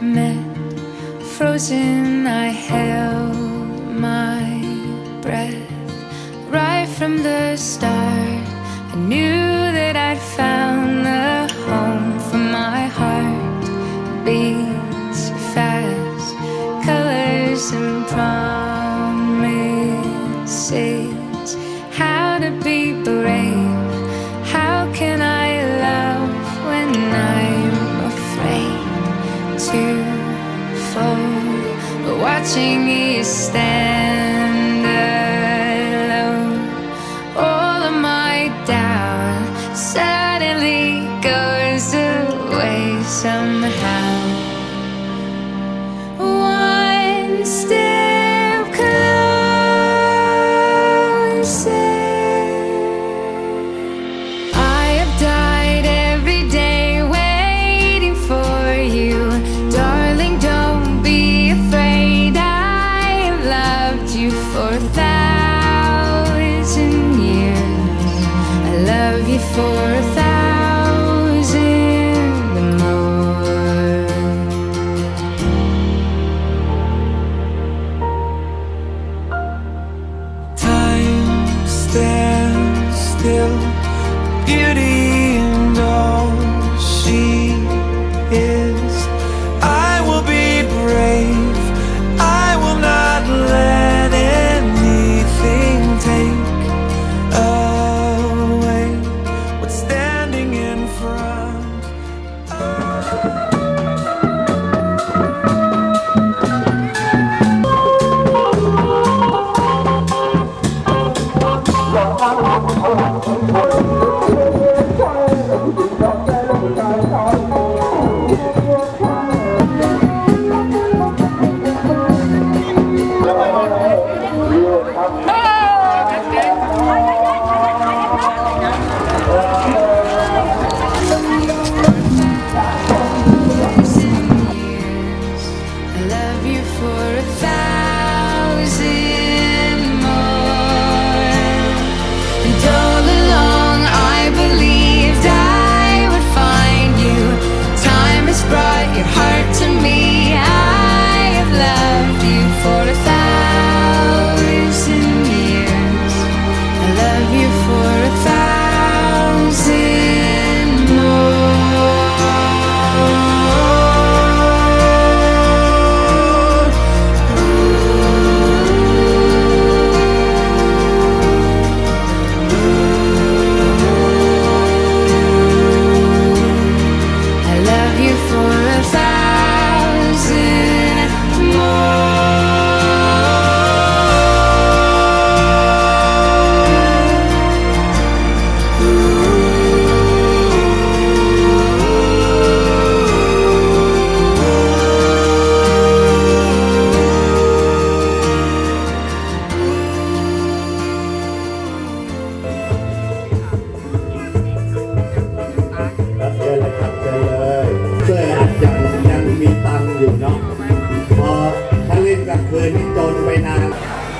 met, frozen, I held my breath. Right from the start, I knew that I'd found Watching you stand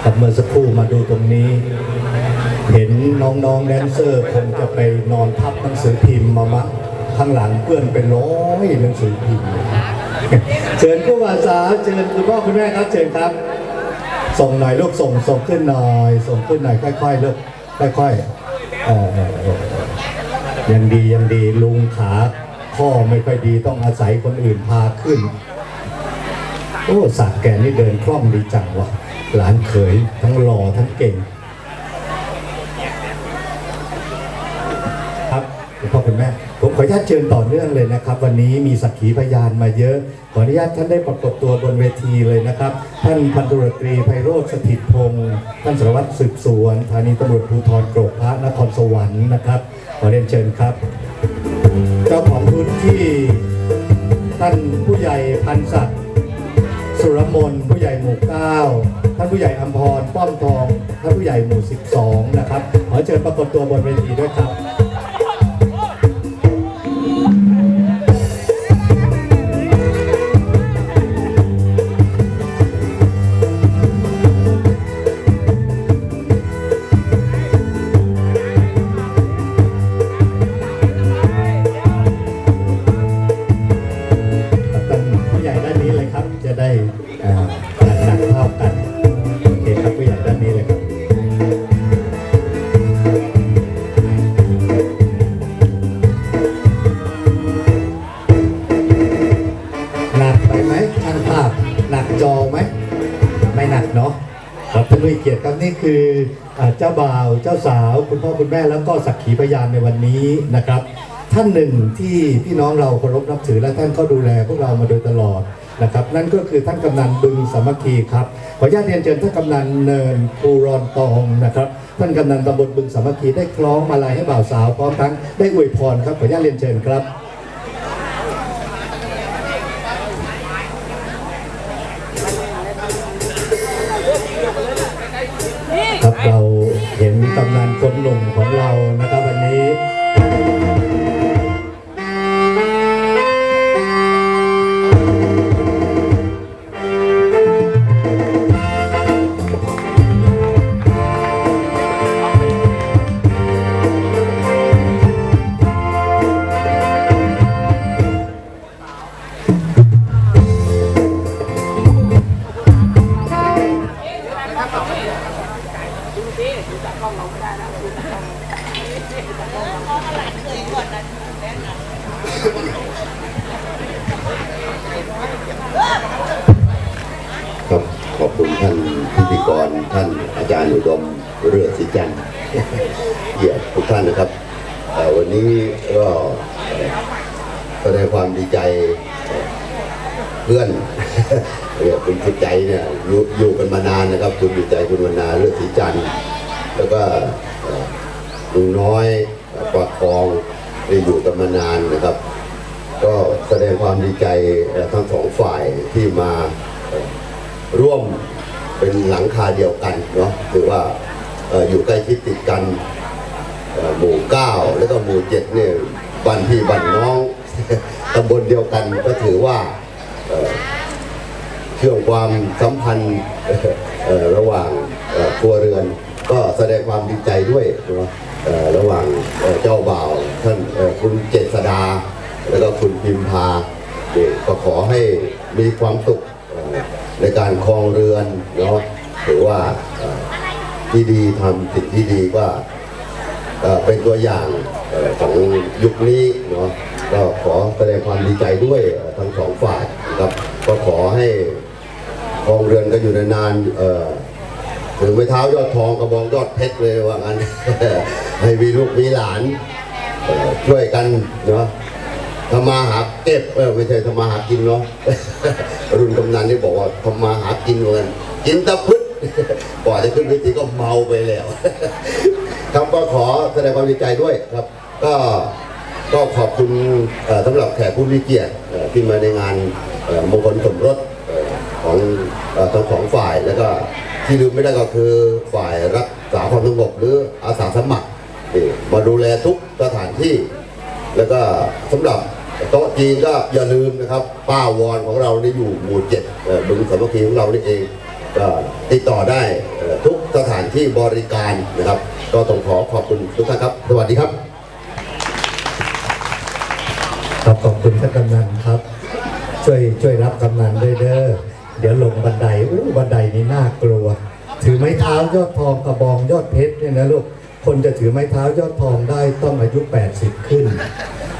กับเมื่อสักครู่มาดูตรงนี้ เห็นน้องๆแดนเซอร์คงจะไปนอนทับหนังสือพิมพ์มามั้งข้างหลังเพื่อนเป็นร้อยหนังสือพิมพ์เชิญผู้ภาษาเชิญคุณพ่อคุณแม่ครับเชิญครับ ส่งหน่อยลูกส่งส่งขึ้นหน่อย ส่งขึ้นหน่อยค่อยๆลูกค่อยๆเออเออเออยังดียังดีลุงขาข้อไม่ค่อยดีต้องอาศัยคนอื่นพาขึ้น โอ้สักแกนี่เดินคล่องดีจังวะ หลานเขยทั้งหล่อทั้งเก่ง ครับคุณพ่อคุณแม่ ผมขออนุญาตเชิญต่อเนื่องเลยนะครับ วันนี้มีสักขีพยานมาเยอะ ขออนุญาตท่านได้ปรากฏตัวบนเวทีเลยนะครับ ท่านพันตุรตรีไพโรธสถิตพงศ์ท่านสารวัตรสืบสวนสถานีตำรวจภูธรกรกพระนครสวรรค์นะครับ ขอเรียนเชิญครับ เจ้าของพื้นที่ ท่านผู้ใหญ่พันศักดิ์ สุรมนผู้ใหญ่หมู่เก้าท่านผู้ใหญ่อัมพรป้อมทองท่านผู้ใหญ่หมู่ 12 นะครับ ขอเชิญปรากฏตัวบนเวทีด้วยครับ ได้ขนาดหนักเท่ากันโอเคครับผู้ใหญ่ด้านนี้เลยครับหนักไปไหมช่างภาพหนักจอไหมไม่หนักเนาะขอบคุณด้วยเกียรติครับนี่คือเจ้าบ่าวเจ้าสาว คุณพ่อคุณแม่แล้วก็สักขีพยานในวันนี้นะครับ ท่านหนึ่งที่พี่น้องเราเคารพนับถือและท่านก็ดูแลพวกเรามาโดยตลอด นะครับ นั่นก็คือท่านกำนันบึงสามัคคีครับขออนุญาตเรียนเชิญท่านกำนันเนินภูรอนตองนะครับท่านกำนันตำบลบึงสามัคคีได้คล้องมาลัยให้บ่าวสาวพร้อมทั้งได้อวยพรครับขออนุญาตเรียนเชิญครับครับ ก็แสดงความดีใจเพื่อนเรียคุณสุดใจเนี่ยอยู่อยู่กันมานานนะครับ คุณดีใจคุณวรรณาเลือดศรีจันทร์แล้วก็ลุงน้อยปากคลองได้อยู่กันมานานนะครับ ก็แสดงความดีใจทั้งสองฝ่ายที่มาร่วมเป็นหลังคาเดียวกันเนาะถือว่าอยู่ใกล้ชิดติดกัน หมู่เก้าแล้วก็หมู่เจ็ดเนี่ยบ้านพี่บ้านน้องตำบลเดียวกันก็ถือว่าเชื่อมความสัมพันธ์ระหว่างครัวเรือน ก็แสดงความดีใจด้วยนะระหว่างเจ้าบ่าวท่านคุณเจษดา แล้วก็คุณพิมพาเนี่ยก็ขอให้มีความสุขในการครองเรือนเนาะถือว่าที่ดีทำสิ่งที่ดีว่า เป็นตัวอย่างของยุคนี้เนาะก็ขอแสดงความดีใจด้วยทั้งสองฝ่ายนะครับก็ขอให้คองเรือนกันอยู่นานๆเออถึงไม้เท้ายอดทองกระบองยอดเพชรเลยว่างั้นให้มีลูกมีหลานช่วยกันเนาะทำมาหาเก็บเออไม่ใช่ทำมาหากินเนาะรุ่นกำนันนี่บอกว่าทำมาหากินเหมือนกันกินตะพึดกว่าจะขึ้นเวทีก็เมาไปแล้ว ครับก็ขอแสดงความดีใจด้วยครับ ก็ก็ขอบคุณสำหรับแขกผู้มีเกียรติที่มาในงานมงคลสมรสของทั้งสองฝ่ายแล้วก็ที่ลืมไม่ได้ก็คือฝ่ายรักษาความสงบหรืออาสาสมัครมาดูแลทุกสถานที่ แล้วก็สำหรับโต๊ะจีนก็อย่าลืมนะครับ ป้าวอนของเรานี่อยู่หมู่เจ็ดบึงสามัคคีของเรานี่เองก็ติดต่อได้ทุกสถานที่บริการนะครับ ก็ต้องขอขอบคุณทุกท่านครับ สวัสดีครับครับขอบคุณท่านกำนันครับ ช่วยช่วยรับกำนันด้วยเด้อเดี๋ยวลงบันไดอู้บันไดนี่น่ากลัว ถือไม้เท้ายอดทองกระบองยอดเพชรเนี่ยนะลูกคนจะถือไม้เท้ายอดทองได้ต้องอายุ 80 ขึ้น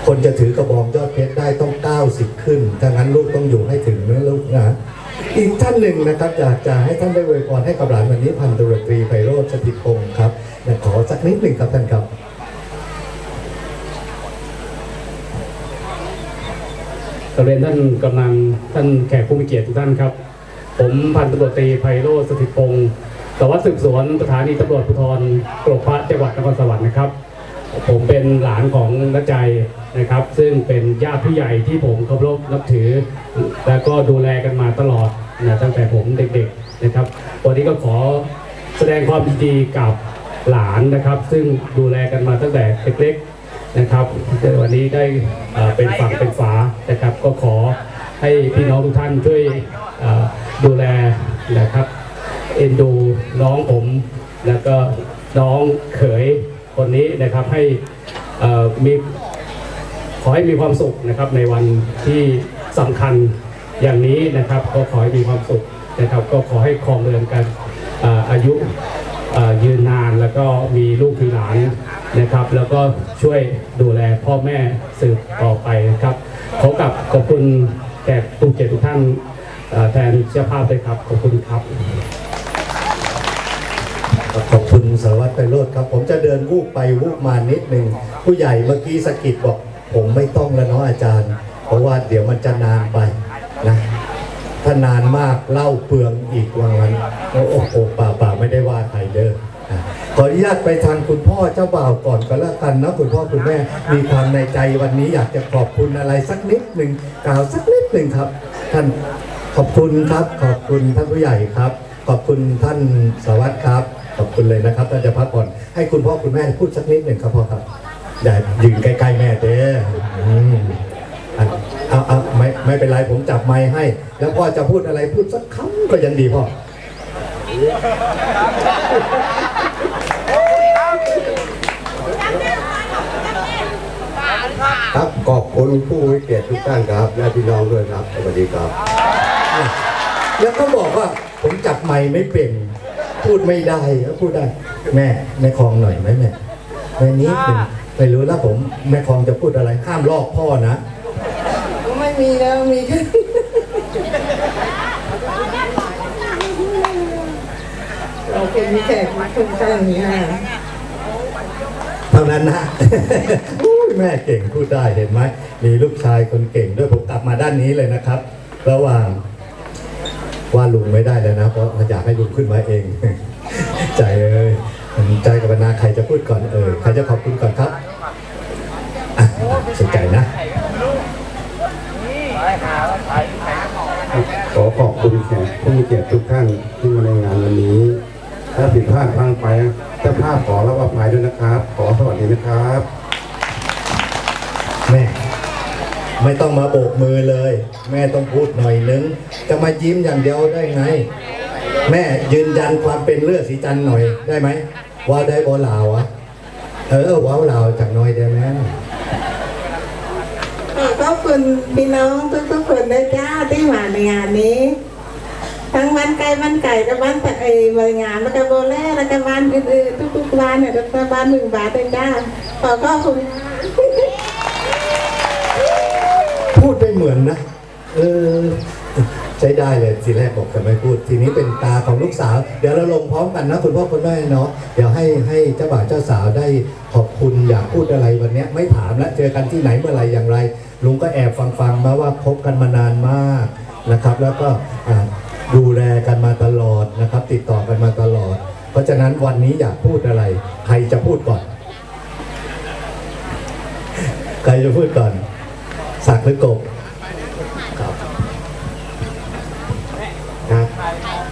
คนจะถือกระบองยอดเพชรได้ต้อง 90 ขึ้นถ้างั้นลูกต้องอยู่ให้ถึงนะลูกนะอีกท่านหนึ่งนะครับอยากจะให้ท่านได้อวยพรให้กับหลานวันนี้พันตุรตรีไพโรจน์สถิตพงศ์ครับ อยากขอสักนิดหนึ่งครับท่านครับกเรียนท่านกำนันท่านแขกผู้มีเกียรติทุกท่านครับ ผมพันตำรวจตรีไพโรจน์สถิตพงศ์สารวัสดิ์สืบสวนสถานีตำรวจภูธรกรกพระจังหวัดนครสวรรค์นะครับ ผมเป็นหลานของนักใจนะครับ ซึ่งเป็นญาติผู้ใหญ่ที่ผมเคารพนับถือ และก็ดูแลกันมาตลอดนะตั้งแต่ผมเด็กๆนะครับ วันนี้ก็ขอแสดงความยินดีกับ หลานนะครับ ซึ่งดูแลกันมาตั้งแต่เล็กๆนะครับวันนี้ได้เป็นฝั่งเป็นฝานะครับ ก็ขอให้พี่น้องทุกท่านช่วยดูแลนะครับเอ็นดูน้องผมแล้วก็น้องเขยคนนี้นะครับให้มีขอให้มีความสุขนะครับในวันที่สำคัญอย่างนี้นะครับ ก็ขอให้มีความสุขนะครับ ก็ขอให้ครองเรือนกันออายุ ยืนนานแล้วก็มีลูกมีหลานนะครับ แล้วก็ช่วยดูแลพ่อแม่สืบต่อไปนะครับขอกับขอบคุณแขกผู้เกียรติทุกท่านแทนเจ้าภาพด้วยครับขอบคุณครับ ขอบคุณสารวัตรไปโรดครับ ผมจะเดินวูบไปวูบมานิดหนึ่งผู้ใหญ่เมื่อกี้สกิดบอก ผมไม่ต้องแล้วเนาะอาจารย์ เพราะว่าเดี๋ยวมันจะนานไปนะถ้านานมากเล่าเปลืองอีกว่างั้นโอ้โหป่าป่าไม่ได้ว่าใครเด้ออะ ขออนุญาตไปทางคุณพ่อเจ้าบ่าวก่อนก็แล้วกันนะคุณพ่อคุณแม่มีความในใจวันนี้อยากจะขอบคุณอะไรสักนิดหนึ่งกล่าวสักนิดหนึ่งครับ ท่านขอบคุณครับ ขอบคุณท่านผู้ใหญ่ครับ ขอบคุณท่านสารวัตรครับ ขอบคุณเลยนะครับท่านจะพักผ่อนให้คุณพ่อคุณแม่พูดสักนิดหนึ่งครับพ่อครับอย่ายืนใกล้ๆแม่เด้อเอาเอาไม่ไม่เป็นไรผมจับไม้ให้ แล้วพ่อจะพูดอะไรพูดสักคำก็ยังดีพ่อ ขอบคุณผู้มีเกียรติทุกท่านครับและพี่น้องด้วยครับ สวัสดีครับ แล้วก็บอกว่าผมจับไม้ไม่เป็น พูดไม่ได้แล้วพูดได้ แม่แม่คลองหน่อยไหมแม่แม่นิดหนึ่งไม่รู้แล้วผมแม่คลองจะพูดอะไรห้ามลอกพ่อนะ ไม่มีแล้วมีแค่เราเป็นแขกคนข้างนี้ค่ะเท่านั้นนะอุ้ย แม่เก่งพูดได้เห็นไหมมีลูกชายคนเก่งด้วยผมกลับมาด้านนี้เลยนะครับ ระหว่างว่าลุงไม่ได้แล้วนะเพราะอยากให้ลุงขึ้นมาเอง ใจเอ้ยใจกับบรรณาใครจะพูดก่อนเออใครจะขอบคุณก่อนครับสนใจนะขอขอบคุณแขกผู้มีเกียรติทุกท่านที่มาในงานวันนี้ ถ้าผิดพลาดพลังไปเจ้าภาพขอรับอภัยด้วยนะครับ ขอสวัสดีนะครับ แม่ไม่ต้องมาโบกมือเลย แม่ต้องพูดหน่อยนึง จะมายิ้มอย่างเดียวได้ไง แม่ยืนยันความเป็นเลือดสีจันหน่อยได้ไหมว่าได้บอลาวอะเออว้าวลาวจากหน้อยได้ไหมขอบคุณพี่น้องทุกๆคนด้วยจ้าที่มาในงานนี้ ทั้งบ้านไก่บ้านไก่และบ้านแต่ไอ้บริงานแล้วก็โบเล่แล้วก็บ้านอื่นๆทุกๆบ้านเนี่ยแล้วก็บ้านหนึ่งบาทเลยจ้าขอขอบคุณ มือนนะ เออ ใช้ได้เลยทีแรกบอกจะไม่พูด ทีนี้เป็นตาของลูกสาว เดี๋ยวเราลงพร้อมกันนะคุณพ่อคุณแม่เนาะเดี๋ยวให้ให้เจ้าบ่าวเจ้าสาวได้ขอบคุณอยากพูดอะไรวันนี้ไม่ถามแล้วเจอกันที่ไหนเมื่อไหรอย่างไรลุงก็แอบฟังฟังมาว่าคบกันมานานมากนะครับ แล้วก็ดูแลกันมาตลอดนะครับ ติดต่อกันมาตลอด เพราะฉะนั้นวันนี้อยากพูดอะไร ใครจะพูดก่อน ใครจะพูดก่อนสักหรือกบ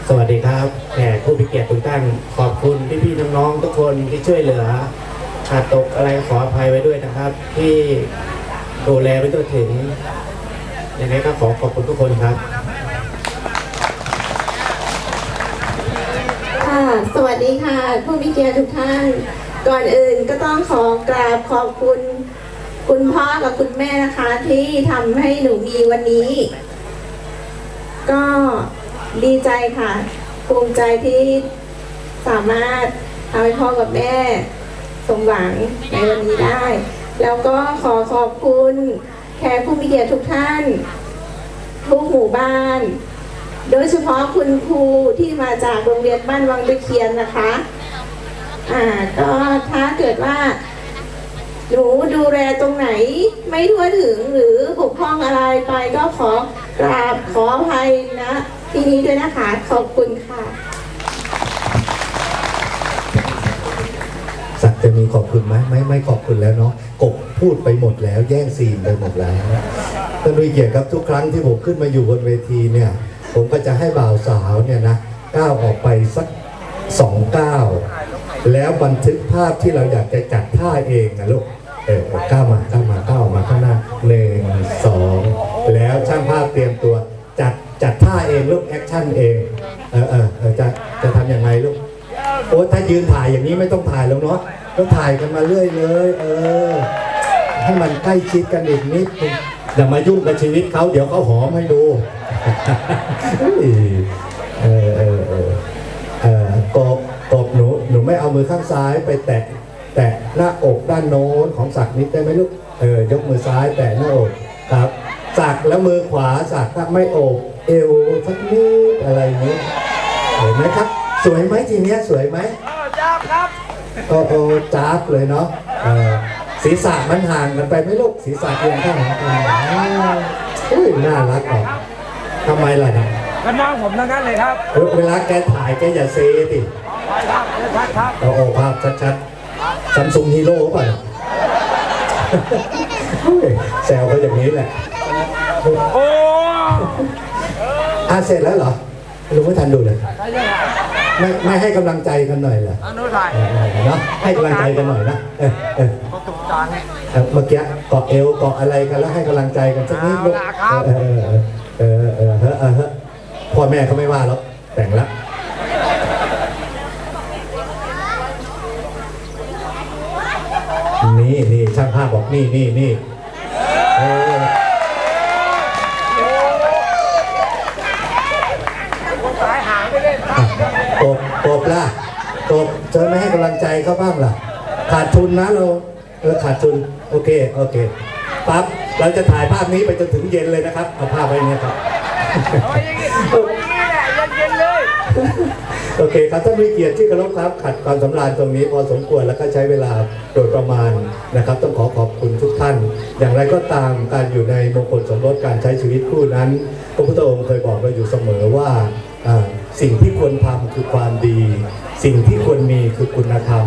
สวัสดีครับแขกผู้มีเกียรติทุกท่านขอบคุณพี่ๆน้องๆทุกคนที่ช่วยเหลือขาดตกอะไรขออภัยไว้ด้วยนะครับ ที่ดูแลไปตัวถึงยังไงก็ขอขอบคุณทุกคนครับค่ะสวัสดีค่ะ ผู้มีเกียรติทุกท่าน ก่อนอื่นก็ต้องขอกราบขอบคุณคุณพ่อกับคุณแม่นะคะ ที่ทำให้หนูมีวันนี้ ก็ ดีใจค่ะ ภูมิใจที่สามารถทำให้พ่อกับแม่สมหวังในวันนี้ได้ แล้วก็ขอขอบคุณแขกผู้มีเกียรติทุกท่าน ทุกหมู่บ้าน โดยเฉพาะคุณครูที่มาจากโรงเรียนบ้านวังตะเคียนนะคะอ่าก็ถ้าเกิดว่าหนูดูแลตรงไหนไม่ทั่วถึงหรือบกพร่องอะไรไปก็ขอกราบขออภัยนะ ทีนี้ด้วยนะคะ ขอบคุณค่ะสักจะมีขอบคุณไหมไม่ไม่ขอบคุณแล้วเนาะกบพูดไปหมดแล้ว แย่งซีนไปหมดแล้วท่านผู้เกียรติครับทุกครั้งที่ผมขึ้นมาอยู่บนเวทีเนี่ย ผมก็จะให้บ่าวสาวเนี่ยนะก้าวออกไปสักสองก้าวแล้วบันทึกภาพที่เราอยากจะจัดท่าเองนะลูกเออก้าวมาก้าวมาก้าวมาข้างหน้าหนึ่งสองแล้วช่างภาพเตรียมตัว จัดท่าเองลูกแอคชั่นเองเออเออเออจะจะทำยังไงลูกโอ้ถ้ายืนถ่ายอย่างนี้ไม่ต้องถ่ายแล้วเนาะก็ถ่ายกันมาเรื่อยเลย เออ ให้มันใกล้ชิดกันอีกนิดอย่ามายุ่งกับชีวิตเขาเดี๋ยวเขาหอมให้ดูเออเออเออเออกบกบหนูหนูไม่เอามือข้างซ้ายไปแตะ แตะหน้าอกด้านโน้นของสักนิดได้ไหมลูกเออยกมือซ้ายแตะหน้าอกครับ สักแล้วมือขวาสักถ้าไม่อบ เอวสักนิดอะไรอย่างนี้เห็นไหมครับ สวยไหมทีเนี้ยสวยไหมโอ้โอ้จ้าบเลยเนาะเออศีรษะมันห่างกันไปไหม่ลูกศีรษะเอียงข้างหลังกันอุ้ยน่ารักออกทำไมล่ะเนี่ยก็น้องผมทั้งนั้นเลยครับเออเวลาแกถ่ายแกอย่าเซติครับครับครับเอาโอ้ภาพชัดๆซัมซุงฮีโร่ป่ะเนี่ยเฮ้ยแซวเขาอย่างนี้แหละโอ้ อะเสร็จแล้วเหรอลุงไม่ทันดูเลยไม่ไม่ให้กำลังใจกันหน่อยเหรออนุถ่ายเออเออเนาะให้กำลังใจกันหน่อยนะเออเออก็ตุกจานเออเมื่อกี้เกาะเอวเกาะอะไรกันแล้วให้กำลังใจกันสักนิดลูกเอาล่ะครับเออเออเออเออเออเออเออพ่อแม่เขาไม่ว่าหรอกแต่งละนี่นี่ช่างภาพบอกนี่นี่นี่เออ สายหางไปเล่น อะต บตบล่ะตบเธอไม่ให้กำลังใจเขาบ้างล่ะ ขาดทุนนะเราเออขาดทุนโอเคโอเคปั๊บเราจะถ่ายภาพนี้ไปจนถึงเย็นเลยนะครับเอาภาพไว้เนี่ยครับโอ้ยอย่างนี้อย่างนี้แหละเย็นๆเลยโอเคครับท่านมีเกียรติที่เคารพครับ ขัดความสำราญตรงนี้พอสมควรแล้วก็ใช้เวลาโดยประมาณนะครับ ต้องขอขอบคุณทุกท่าน อย่างไรก็ตามการอยู่ในมงคลสมรสการใช้ชีวิตคู่นั้นพระพุทธองค์เคยบอกเราอยู่เสมอว่าอ่า สิ่งที่ควรทำคือความดี สิ่งที่ควรมีคือคุณธรรม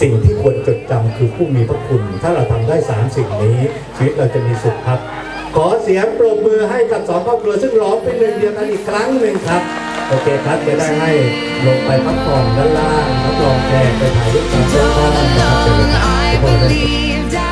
สิ่งที่ควรจดจำคือผู้มีพระคุณ ถ้าเราทำได้สามสิ่งนี้ ชีวิตเราจะมีสุขครับ ขอเสียงปรบมือให้กับสองครอบครัวซึ่งร้องเป็นหนึ่งเดียวกันอีกครั้งหนึ่งครับ โอเคครับจะได้ให้ลงไปพักผ่อนด้านล่างรับรองแขกไปถ่ายรูปกัน And all along I believed